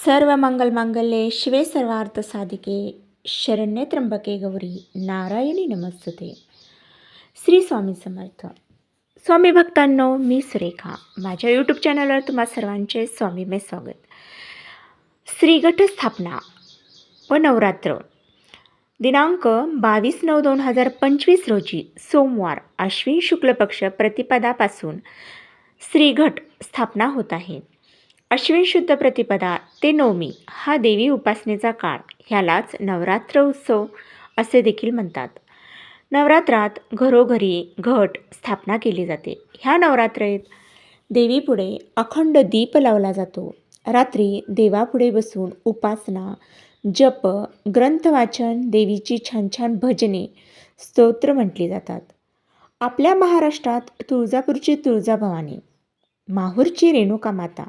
सर्व मंगलमांगल्ये शिवे सर्वार्थ साधिके शरण्य त्र्यंबके गौरी नारायणी नमस्ते श्री स्वामी समर्थ स्वामी भक्तांनो मी सुरेखा माझ्या यूट्यूब चॅनलवर तुम्हा सर्वांचे स्वामीमय स्वागत श्रीगट स्थापना व नवरात्र दिनांक बावीस नऊ दोन हजार पंचवीस रोजी सोमवार आश्विन शुक्ल पक्ष प्रतिपदापासून श्रीघट स्थापना होत आहे अश्विन शुद्ध प्रतिपदा ते नवमी हा देवी उपासनेचा काळ ह्यालाच नवरात्र उत्सव असे देखील म्हणतात. नवरात्रात घरोघरी घट स्थापना केली जाते. ह्या नवरात्रेत देवीपुढे अखंड दीप लावला जातो. रात्री देवापुढे बसून उपासना जप ग्रंथवाचन देवीची छान छान भजने स्तोत्र म्हटली जातात. आपल्या महाराष्ट्रात तुळजापूरची तुळजाभवानी माहूरची रेणुका माता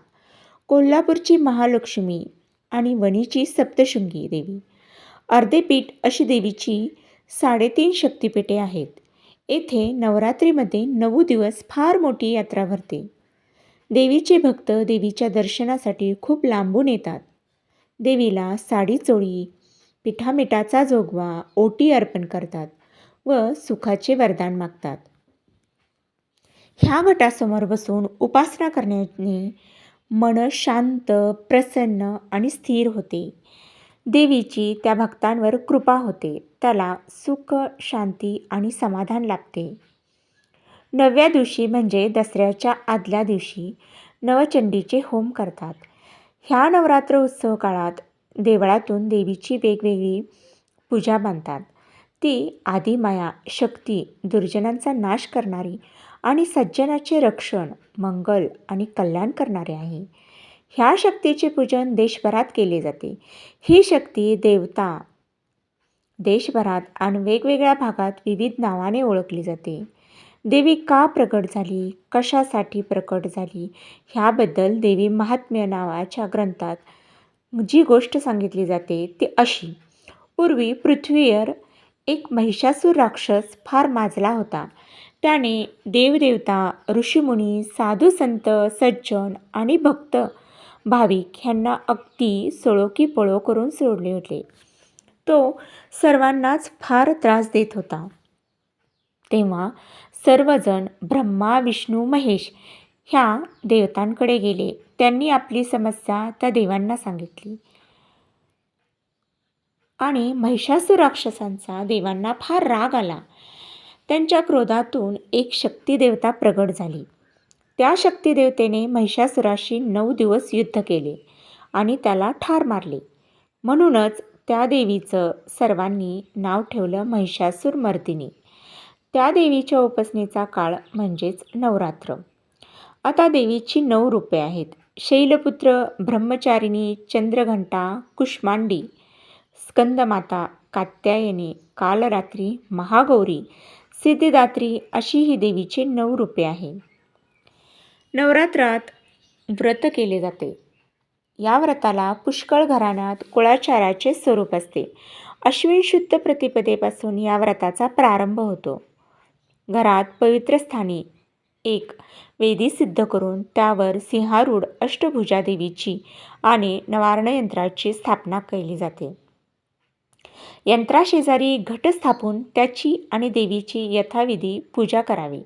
कोल्हापूरची महालक्ष्मी आणि वणीची सप्तशृंगी देवी. अर्धेपीठ अशी देवीची साडेतीन शक्तिपीठे आहेत. येथे नवरात्रीमध्ये नऊ दिवस फार मोठी यात्रा भरते. देवीचे भक्त देवीच्या दर्शनासाठी खूप लांबून येतात. देवीला साडी चोळी पिठामिठाचा जोगवा ओटी अर्पण करतात व सुखाचे वरदान मागतात. ह्या गटासमोर बसून उपासना करण्याने मन शांत प्रसन्न आणि स्थिर होते. देवीची त्या भक्तांवर कृपा होते. त्याला सुख शांती आणि समाधान लाभते. नवव्या दिवशी म्हणजे दसऱ्याच्या आदल्या दिवशी नवचंडीचे होम करतात. ह्या नवरात्र उत्सव काळात देवळातून देवीची वेगवेगळी पूजा बांधतात. ती आदिमाया शक्ती दुर्जनांचा नाश करणारी आणि सज्जनाचे रक्षण मंगल आणि कल्याण करणारे आहे. ह्या शक्तीचे पूजन देशभरात केले जाते. ही शक्ती देवता देशभरात आणि वेगवेगळ्या भागात विविध नावाने ओळखली जाते. देवी का प्रकट झाली? कशासाठी प्रकट झाली? ह्याबद्दल देवी महात्म्य नावाच्या ग्रंथात जी गोष्ट सांगितली जाते ती अशी. पूर्वी पृथ्वीवर एक महिषासूर राक्षस फार माजला होता. त्याने देवदेवता ऋषीमुनी साधू संत सज्जन आणि भक्त भाविक ह्यांना अगदी सोळोकी पळो करून सोडले होते. तो सर्वांनाच फार त्रास देत होता. तेव्हा सर्वजण ब्रह्मा विष्णू महेश ह्या देवतांकडे गेले. त्यांनी आपली समस्या त्या देवांना सांगितली. आणि महिषासुर राक्षसांचा देवांना फार राग आला. त्यांच्या क्रोधातून एक शक्तिदेवता प्रगट झाली. त्या शक्तिदेवतेने महिषासुराशी नऊ दिवस युद्ध केले आणि त्याला ठार मारले. म्हणूनच त्या देवीचं सर्वांनी नाव ठेवलं महिषासूर मर्दिनी. त्या देवीच्या उपासनेचा काळ म्हणजेच नवरात्र. आता देवीची नऊ रूपे आहेत. शैलपुत्र ब्रह्मचारिणी चंद्रघंटा कुष्मांडी स्कंदमाता कात्यायनी कालरात्री महागौरी सिद्धिदात्री अशी ही देवीचे नऊ रूपे आहे. नवरात्रात व्रत केले जाते. या व्रताला पुष्कळ घराण्यात कुळाचाराचे स्वरूप असते. अश्विन शुद्ध प्रतिपदेपासून या व्रताचा प्रारंभ होतो. घरात पवित्र स्थानी एक वेदी सिद्ध करून त्यावर सिंहारूढ अष्टभुजा देवीची आणि नवारणयंत्राची स्थापना केली जाते. यंत्राशेजारी घट स्थापून त्याची आणि देवीची यथाविधी पूजा करावी.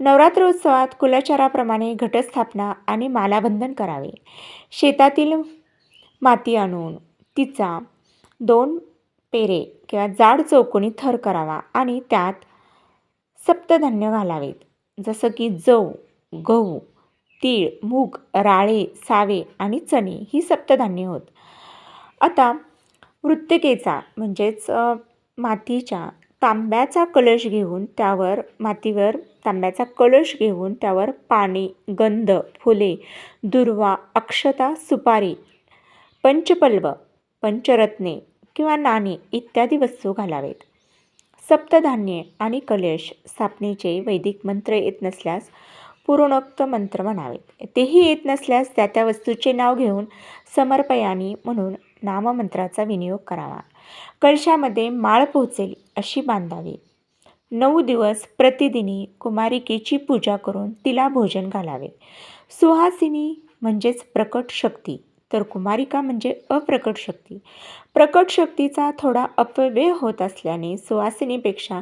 नवरात्रोत्सवात कुलाचाराप्रमाणे घटस्थापना आणि मालाबंधन करावे. शेतातील माती आणून तिचा दोन पेरे किंवा जाड चौकोनी थर करावा आणि त्यात सप्तधान्य घालावेत. जसं की जव गहू तीळ मूग राळे सावे आणि चणे ही सप्तधान्य होत. आता मृत्तिकेचा म्हणजेच मातीच्या तांब्याचा कलश घेऊन त्यावर मातीवर तांब्याचा कलश घेऊन त्यावर पाणी गंध फुले दुर्वा अक्षता सुपारी पंचपल्व पंचरत्ने किंवा नाणी इत्यादी वस्तू घालावेत. सप्तधान्ये आणि कलश स्थापनेचे वैदिक मंत्र येत नसल्यास पूर्णोक्त मंत्र म्हणावेत. तेही येत नसल्यास त्या त्या वस्तूचे नाव घेऊन समर्पयानी म्हणून नाममंत्राचा विनियोग करावा. कळशामध्ये माळ पोहोचेल अशी बांधावी. नऊ दिवस प्रतिदिनी कुमारिकेची पूजा करून तिला भोजन घालावे. सुहासिनी म्हणजेच प्रकट शक्ती. तर कुमारिका म्हणजे अप्रकट शक्ती. प्रकट शक्तीचा थोडा अपव्यय होत असल्याने सुवासिनीपेक्षा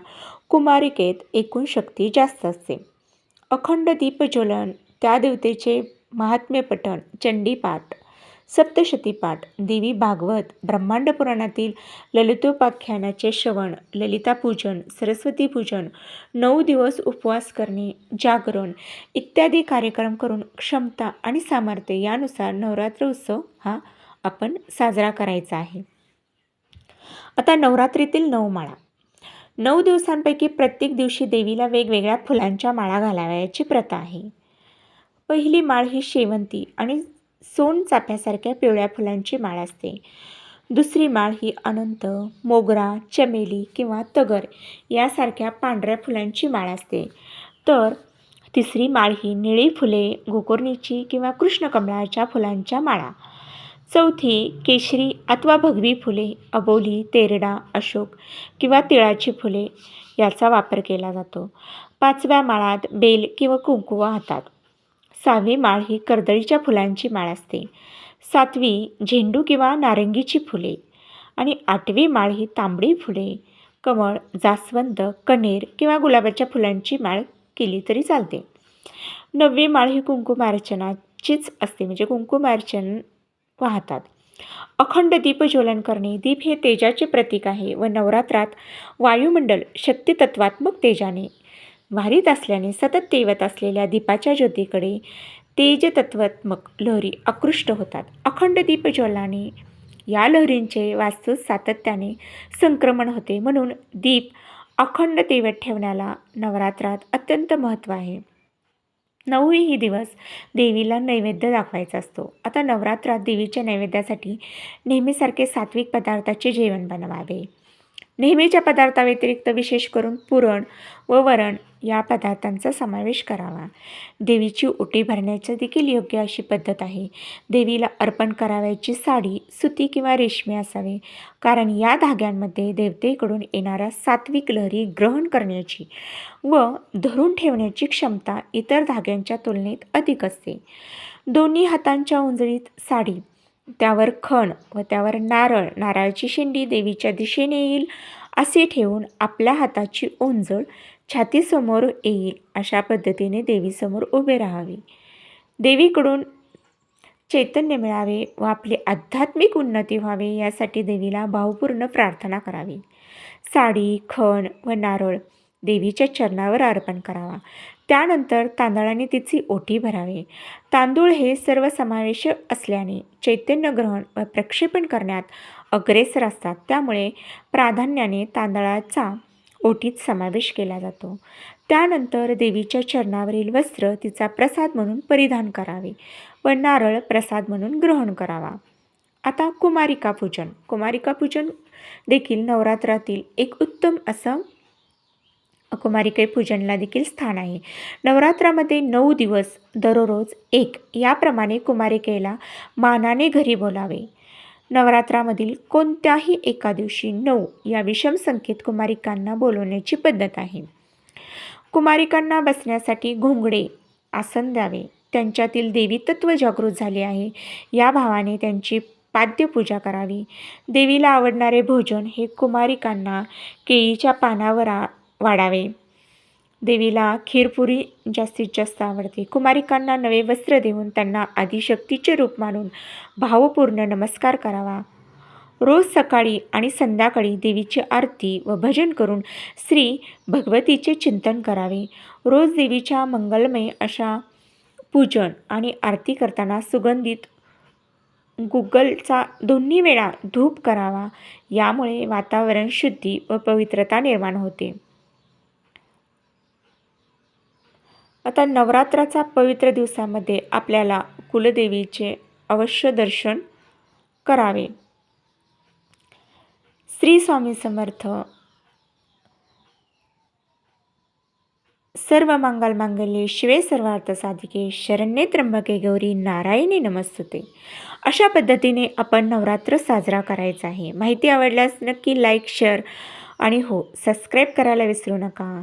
कुमारिकेत एकूण शक्ती जास्त असते. अखंड दीपज्वलन त्या देवतेचे महात्म्यपठण चंडीपाठ सप्तशतीपाठ देवी भागवत ब्रह्मांड पुराणातील ललितोपाख्यानाचे श्रवण ललितापूजन सरस्वती पूजन नऊ दिवस उपवास करणे जागरण इत्यादी कार्यक्रम करून क्षमता आणि सामर्थ्य यानुसार नवरात्र उत्सव हा आपण साजरा करायचा आहे. आता नवरात्रीतील नऊ माळा. नऊ दिवसांपैकी प्रत्येक दिवशी देवीला वेगवेगळ्या फुलांच्या माळा घालावयाची प्रथा आहे. पहिली माळ ही शेवंती आणि सोन चाफ्यासारख्या पिवळ्या फुलांची माळ असते. दुसरी माळ ही अनंत मोगरा चमेली किंवा तगर यासारख्या पांढऱ्या फुलांची माळ असते. तर तिसरी माळ ही निळी फुले गोकर्णीची किंवा कृष्णकमळाच्या फुलांच्या माळा. चौथी केशरी अथवा भगवी फुले अबोली तेरडा अशोक किंवा तिळाची फुले याचा वापर केला जातो. पाचव्या माळात बेल किंवा कुंकू वाहतात. सहावी माळ ही कर्दळीच्या फुलांची माळ असते. सातवी झेंडू किंवा नारंगीची फुले आणि आठवी माळ ही तांबडी फुले. कमळ जास्वंद कणेर किंवा गुलाबाच्या फुलांची माळ केली तरी चालते. नववी माळ ही कुंकुमार्चनाचीच असते म्हणजे कुंकुमार्चन वाहतात. अखंड दीपज्वलन करणे दीप हे तेजाचे प्रतीक आहे व नवरात्रात वायुमंडल शक्तितत्वात्मक तेजाने वारीत असल्याने सतत तेवत असलेल्या दीपाच्या ज्योतीकडे तेजतत्वात्मक लहरी आकृष्ट होतात. अखंड दीपज्वलाने या लहरींचे वास्तू सातत्याने संक्रमण होते म्हणून दीप अखंड तेवत ठेवण्याला नवरात्रात अत्यंत महत्त्व आहे. नऊही दिवस देवीला नैवेद्य दाखवायचा असतो. आता नवरात्रात देवीच्या नैवेद्यासाठी नेहमीसारखे सात्विक पदार्थाचे जेवण बनवावे. नेहमीच्या पदार्थाव्यतिरिक्त विशेष करून पुरण व वरण या पदार्थांचा समावेश करावा. देवीची ओटी भरण्याची देखील योग्य अशी पद्धत आहे. देवीला अर्पण करावयाची साडी सुती किंवा रेशमी असावे. कारण या धाग्यांमध्ये देवतेकडून येणाऱ्या सात्विक लहरी ग्रहण करण्याची व धरून ठेवण्याची क्षमता इतर धाग्यांच्या तुलनेत अधिक असते. दोन्ही हातांच्या उंजळीत साडी त्यावर खण व त्यावर नारळ नारळाची शेंडी देवीच्या दिशेने येईल असे ठेवून आपल्या हाताची ओंजळ छातीसमोर येईल अशा पद्धतीने देवीसमोर उभे राहावे. देवीकडून चैतन्य मिळावे व आपली आध्यात्मिक उन्नती व्हावे यासाठी देवीला भावपूर्ण प्रार्थना करावी. साडी खण व नारळ देवीच्या चरणावर अर्पण करावा. त्यानंतर तांदळाने तिची ओटी भरावी. तांदूळ हे सर्व समावेशक असल्याने चैतन्य ग्रहण व प्रक्षेपण करण्यात अग्रेसर असतात. त्यामुळे प्राधान्याने तांदळाचा ओटीत समावेश केला जातो. त्यानंतर देवीच्या चरणावरील वस्त्र तिचा प्रसाद म्हणून परिधान करावे व नारळ प्रसाद म्हणून ग्रहण करावा. आता कुमारिका पूजन. कुमारिका पूजन देखील नवरात्रातील एक उत्तम असं कुमारिके पूजनला देखील स्थान आहे. नवरात्रामध्ये नऊ दिवस दररोज एक. याप्रमाणे कुमारिकेला मानाने घरी बोलावे. नवरात्रामधील कोणत्याही एका दिवशी नऊ या विषम संख्येत कुमारिकांना बोलवण्याची पद्धत आहे. कुमारिकांना बसण्यासाठी घोंगडे आसन द्यावे. त्यांच्यातील देवीतत्व जागृत झाले आहे. या भावाने त्यांची पाद्यपूजा करावी. देवीला आवडणारे भोजन हे कुमारिकांना केळीच्या पानावर वाढावे. देवीला खीरपुरी जास्तीत जास्त आवडते. कुमारिकांना नवे वस्त्र देऊन त्यांना आदिशक्तीचे रूप मानून भावपूर्ण नमस्कार करावा. रोज सकाळी आणि संध्याकाळी देवीची आरती व भजन करून श्री भगवतीचे चिंतन करावे. रोज देवीच्या मंगलमय अशा पूजन आणि आरती करताना सुगंधित गुगलचा दोन्ही वेळा धूप करावा. यामुळे वातावरण शुद्धी व पवित्रता निर्माण होते. आता नवरात्राचा पवित्र दिवसामध्ये आपल्याला कुलदेवीचे अवश्य दर्शन करावे. श्री स्वामी समर्थ. सर्व मंगल मांगल्ये शिवे सर्वार्थ साधिके शरण्ये त्र्यंबके गौरी नारायणी नमस्तुते. अशा पद्धतीने आपण नवरात्र साजरा करायचा आहे. माहिती आवडल्यास नक्की लाईक शेअर आणि हो सबस्क्राईब करायला विसरू नका.